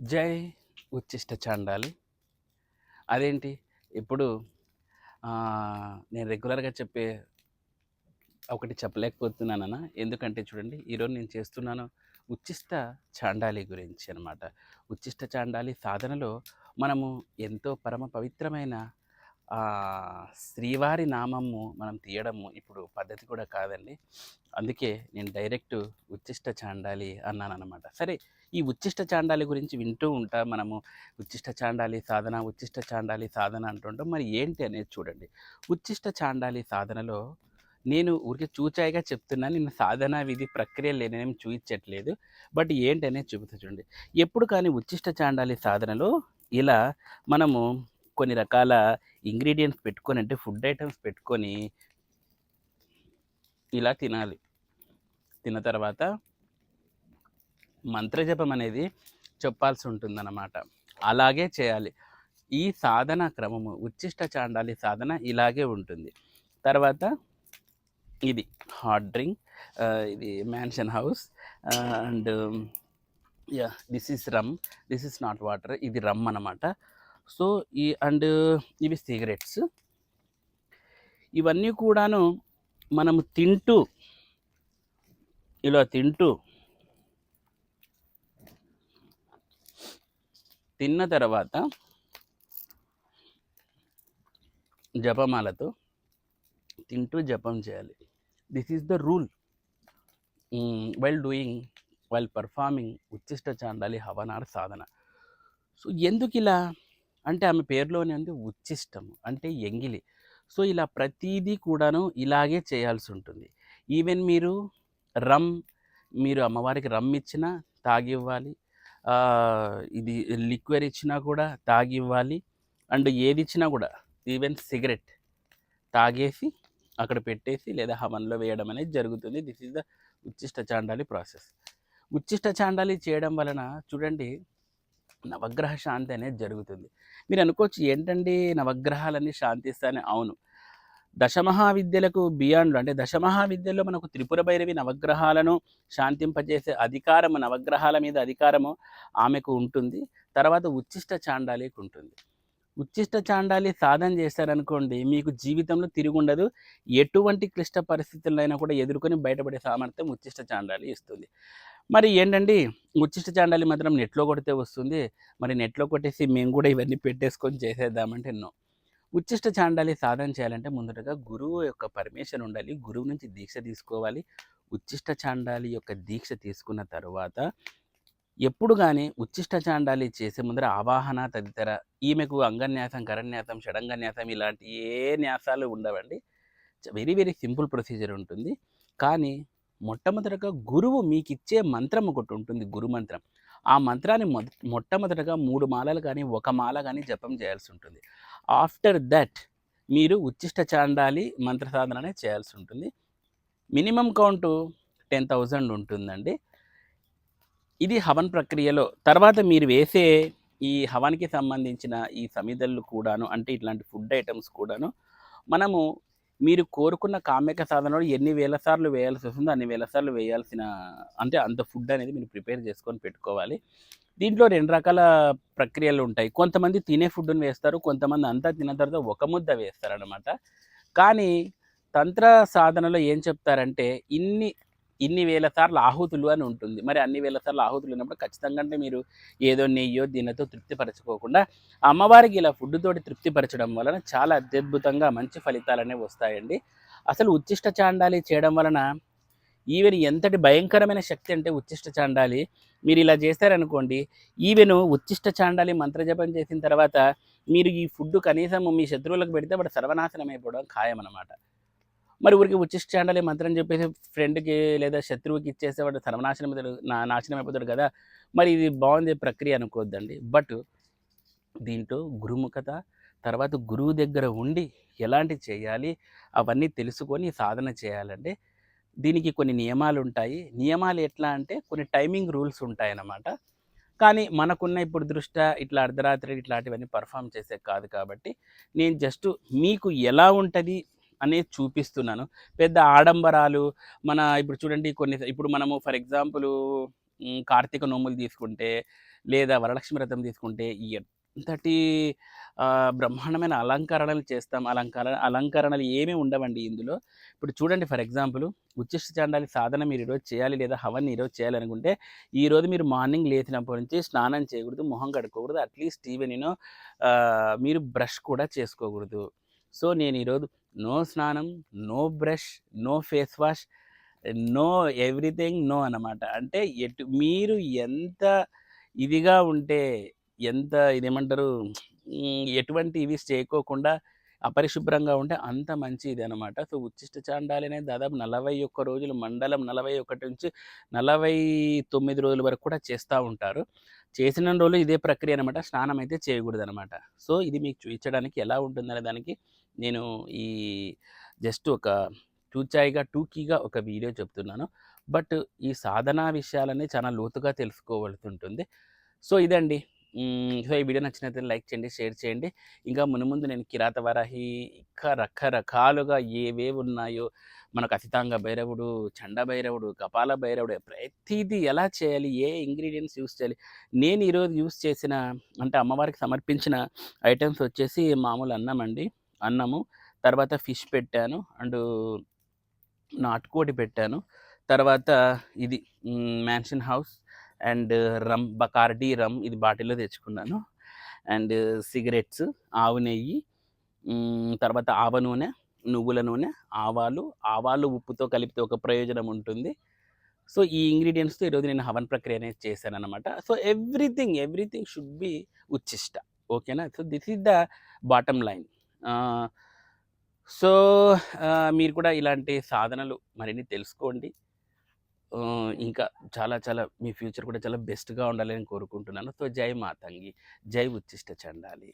జై ఉచ్చిష్ట చాండాలి అదేంటి? ఇప్పుడు నేను రెగ్యులర్గా చెప్పే ఒకటి చెప్పలేకపోతున్నానన్నా. ఎందుకంటే చూడండి ఈరోజు నేను చేస్తున్నాను ఉచ్చిష్ట చాండాలి గురించి అనమాట ఉచ్చిష్ట చాండాలి సాధనలో మనము ఎంతో పరమ పవిత్రమైన శ్రీవారి నామము మనం తీయడము ఇప్పుడు పద్ధతి కూడా కాదండి. అందుకే నేను డైరెక్ట్ ఉచ్చిష్ట చాండాలి అన్నాను అనమాట సరే ఈ ఉచ్చిష్ట చాండాలి గురించి వింటూ ఉంటా మనము. ఉచ్చిష్ట చాండాలి సాధన ఉచ్చిష్ట చాండాలి సాధన అంటుంటాం. మరి ఏంటి అనేది చూడండి. ఉచ్చిష్ట చాండాలి సాధనలో నేను ఊరికే చూచాయిగా చెప్తున్నా. నేను సాధన విధి ప్రక్రియ నేనేం చూపించట్లేదు బట్ ఏంటి అనేది చూపిస్తా చూడండి. ఎప్పుడు కానీ ఉచ్చిష్ట చాండాలి సాధనలో ఇలా మనము కొన్ని రకాల ఇంగ్రీడియంట్స్ పెట్టుకొని అంటే ఫుడ్ ఐటమ్స్ పెట్టుకొని ఇలా తినాలి. తిన్న తర్వాత మంత్రజపం అనేది చెప్పాల్సి ఉంటుందన్నమాట. అలాగే చేయాలి. ఈ సాధన క్రమము ఉచ్చిష్ట చాండాలి సాధన ఇలాగే ఉంటుంది. తర్వాత ఇది హాట్ డ్రింక్ ఇది Mansion House and yeah this is rum this is not water ఇది రమ్ అన్నమాట. సో ఈ అండ్ ఇవి సిగరెట్స్. ఇవన్నీ కూడాను మనము తింటూ ఇలా తింటూ తిన్న తర్వాత జపమాలతో తింటూ జపం చేయాలి. This is the rule. While doing while performing Ucchishta Chandali హవనార్ సాధన. సో ఎందుకు ఇలా అంటే ఆమె పేరులోనే ఉంది ఉచ్చిష్టం అంటే ఎంగిలి. సో ఇలా ప్రతిదీ కూడాను ఇలాగే చేయాల్సి ఉంటుంది ఈవెన్ మీరు రమ్ మీరు అమ్మవారికి రమ్ ఇచ్చినా తాగి ఇవ్వాలి ఇది లిక్విడ్ ఇచ్చినా కూడా తాగి ఇవ్వాలి అండ్ ఏది ఇచ్చినా కూడా ఈవెన్ సిగరెట్ తాగేసి అక్కడ పెట్టేసి లేదా హవన్లో వేయడం అనేది జరుగుతుంది. This is the Ucchishta Chandali process. Ucchishta Chandali చేయడం వలన చూడండి నవగ్రహ శాంతి అనేది జరుగుతుంది. మీరు అనుకోవచ్చు ఏంటండి నవగ్రహాలన్నీ శాంతిస్తాయని? అవును. దశమహావిద్యలకు బియాండ్లో అంటే దశమహావిద్యల్లో మనకు త్రిపుర భైరవి నవగ్రహాలను శాంతింపజేసే అధికారము నవగ్రహాల మీద అధికారము ఆమెకు ఉంటుంది. తర్వాత ఉచ్చిష్ట చాండాలికి ఉంటుంది. ఉచ్చిష్ట చాండాలి సాధన చేశారనుకోండి మీకు జీవితంలో తిరుగుండదు. ఎటువంటి క్లిష్ట పరిస్థితులైనా కూడా ఎదుర్కొని బయటపడే సామర్థ్యం ఉచ్చిష్ట చాండాలి ఇస్తుంది. మరి ఏంటండి? ఉచ్చిష్ట చాండాలి మాత్రం నెట్లో కొడితే వస్తుంది. మరి నెట్లో కొట్టేసి మేము కూడా ఇవన్నీ పెట్టేసుకొని చేసేద్దామంటే ఎన్నో. ఉచ్చిష్ట చాండాలి సాధన చేయాలంటే ముందటగా గురువు యొక్క పర్మిషన్ ఉండాలి. గురువు నుంచి దీక్ష తీసుకోవాలి. ఉచ్చిష్ట చాండాలి యొక్క దీక్ష తీసుకున్న తర్వాత ఎప్పుడు కానీ ఉచ్చిష్ట చాండాలి చేసే ముందర ఆవాహన తదితర ఈమెకు అంగన్యాసం కరన్యాసం షడంగన్యాసం ఇలాంటి ఏ న్యాసాలు ఉండవండి. వెరీ వెరీ సింపుల్ ప్రొసీజర్ ఉంటుంది. కానీ మొట్టమొదటగా గురువు మీకు ఇచ్చే మంత్రం ఒకటి ఉంటుంది గురు మంత్రం. ఆ మంత్రాన్ని మొద మొట్టమొదటగా మూడు మాలలు కానీ ఒక మాల కానీ జపం చేయాల్సి ఉంటుంది. ఆఫ్టర్ దట్ మీరు ఉచ్చిష్ట చాండాలి మంత్ర సాధననే చేయాల్సి ఉంటుంది. మినిమం కౌంటు టెన్ థౌజండ్ ఉంటుందండి. ఇది హవన్ ప్రక్రియలో తర్వాత మీరు వేసే ఈ హవన్కి సంబంధించిన ఈ సమిధలు కూడాను అంటే ఇట్లాంటి ఫుడ్ ఐటమ్స్ కూడాను మనము మీరు కోరుకున్న కామ్యక సాధనలో ఎన్ని వేల సార్లు వేయాల్సి వస్తుందో అన్ని వేల సార్లు వేయాల్సిన అంటే అంత ఫుడ్ అనేది మీరు ప్రిపేర్ చేసుకొని పెట్టుకోవాలి. దీంట్లో రెండు రకాల ప్రక్రియలు ఉంటాయి. కొంతమంది తినే ఫుడ్ని వేస్తారు కొంతమంది అంతా తిన్న తర్వాత ఒక ముద్ద వేస్తారనమాట కానీ తంత్ర సాధనలో ఏం చెప్తారంటే ఇన్ని ఇన్ని వేల సార్లు ఆహుతులు అని ఉంటుంది. మరి అన్ని వేల సార్లు ఆహుతులు ఉన్నప్పుడు ఖచ్చితంగా అంటే మీరు ఏదో నెయ్యో దీనితో తృప్తిపరచుకోకుండా అమ్మవారికి ఇలా ఫుడ్ తోటి తృప్తిపరచడం వలన చాలా అత్యద్భుతంగా మంచి ఫలితాలు అనేవి వస్తాయండి. అసలు ఉచ్చిష్ట చాండాలి చేయడం వలన ఈవెన్ ఎంతటి భయంకరమైన శక్తి అంటే ఉచ్చిష్ట చాండాలి. మీరు ఇలా చేస్తారనుకోండి ఈవెన్ ఉచ్చిష్ట చాండాలి మంత్రజపం చేసిన తర్వాత మీరు ఈ ఫుడ్ కనీసం మీ శత్రువులకు పెడితే వాడు సర్వనాశనం అయిపోవడం ఖాయం అనమాట మరి ఊరికి ఉచిష్టాండలే మంత్రం చెప్పేసి ఫ్రెండ్కి లేదా శత్రువుకి ఇచ్చేసేవాడు సర్వనాశనం అవుతాడు నా నాశనం అయిపోతాడు కదా. మరి ఇది బాగుంది ప్రక్రియ అనుకోవద్దండి. బట్ దీంట్లో గురుముఖత తర్వాత గురువు దగ్గర ఉండి ఎలాంటి చేయాలి అవన్నీ తెలుసుకొని సాధన చేయాలంటే దీనికి కొన్ని నియమాలు ఉంటాయి. నియమాలు ఎట్లా అంటే కొన్ని టైమింగ్ రూల్స్ ఉంటాయన్నమాట. కానీ మనకున్న ఇప్పుడు దృష్ట్యా ఇట్లా అర్ధరాత్రి ఇట్లాంటివన్నీ పర్ఫామ్ చేసే కాదు కాబట్టి నేను జస్ట్ మీకు ఎలా ఉంటుంది అనేది చూపిస్తున్నాను. పెద్ద ఆడంబరాలు మన ఇప్పుడు చూడండి కొన్ని ఇప్పుడు మనము ఫర్ ఎగ్జాంపుల్ కార్తీక నోములు తీసుకుంటే లేదా వరలక్ష్మి వ్రతం తీసుకుంటే ఎంతటి బ్రహ్మాండమైన అలంకరణలు చేస్తాం. అలంకరణ అలంకరణలు ఏమీ ఉండవండి ఇందులో. ఇప్పుడు చూడండి ఫర్ ఎగ్జాంపుల్ ఉచ్చిష్ట చాండాలి సాధన మీరు ఈరోజు చేయాలి లేదా హవన్ ఈరోజు చేయాలనుకుంటే ఈరోజు మీరు మార్నింగ్ లేచినప్పటి నుంచి స్నానం చేయకూడదు మొహం కడుక్కోకూడదు అట్లీస్ట్ ఈవెన్ నేను మీరు బ్రష్ కూడా చేసుకోకూడదు. సో నేను ఈరోజు నో స్నానం no brush no face wash no everything no అన్నమాట. అంటే ఎటు మీరు ఎంత ఇదిగా ఉంటే ఎంత ఇదేమంటారు ఎటువంటి ఇవి చేయకోకుండా అపరిశుభ్రంగా ఉంటే అంత మంచి ఇది అనమాట సో ఉచ్చిష్ట చాండాలి అనేది దాదాపు నలభై ఒక్క రోజులు మండలం నలభై ఒకటి నుంచి నలభై తొమ్మిది రోజుల వరకు కూడా చేస్తూ ఉంటారు. చేసిన రోజులు ఇదే ప్రక్రియ అనమాట స్నానం అయితే చేయకూడదు అనమాట సో ఇది మీకు చూపించడానికి ఎలా ఉంటుందనే దానికి నేను ఈ జస్ట్ ఒక చూచాయిగా టూకీగా ఒక వీడియో చెప్తున్నాను. బట్ ఈ సాధనా విషయాలన్నీ చాలా లోతుగా తెలుసుకోవాల్సి ఉంటుంది. సో ఇదండి. సో ఈ వీడియో నచ్చినట్లయితే లైక్ చేయండి షేర్ చేయండి. ఇంకా మునుముందు నేను కిరాత వరాహి ఇంకా రకరకాలుగా ఏవేవి ఉన్నాయో మనకు అతితాంగ భైరవుడు చండ భైరవుడు కపాల భైరవుడు ప్రతిదీ ఎలా చేయాలి ఏ ఇంగ్రీడియంట్స్ యూస్ చేయాలి నేను ఈరోజు యూస్ చేసిన అంటే అమ్మవారికి సమర్పించిన ఐటమ్స్ వచ్చేసి మామూలు అన్నం అండి. అన్నము తర్వాత ఫిష్ పెట్టాను అండ్ నాటుకోడి పెట్టాను. తర్వాత ఇది Mansion House and rum Bacardi rum ఇది బాటిల్లో తెచ్చుకున్నాను. అండ్ సిగరెట్స్ ఆవు నెయ్యి తర్వాత ఆవ నూనె నువ్వుల నూనె ఆవాలు ఆవాలు ఉప్పుతో కలిపితే ఒక ప్రయోజనం ఉంటుంది. సో ఈ ఇంగ్రీడియంట్స్తో ఈరోజు నేను హవన్ ప్రక్రియ అనేది చేశాను అనమాట so everything everything should be ఉచ్చిష్ట ఓకేనా? So this is the bottom line. So మీరు కూడా ఇలాంటి సాధనలు మరిన్ని తెలుసుకోండి. ఇంకా చాలా చాలా మీ ఫ్యూచర్ కూడా చాలా బెస్ట్గా ఉండాలని కోరుకుంటున్నాను. సో జై మాతంగి. జై ఉచ్చిష్ట చండాలి.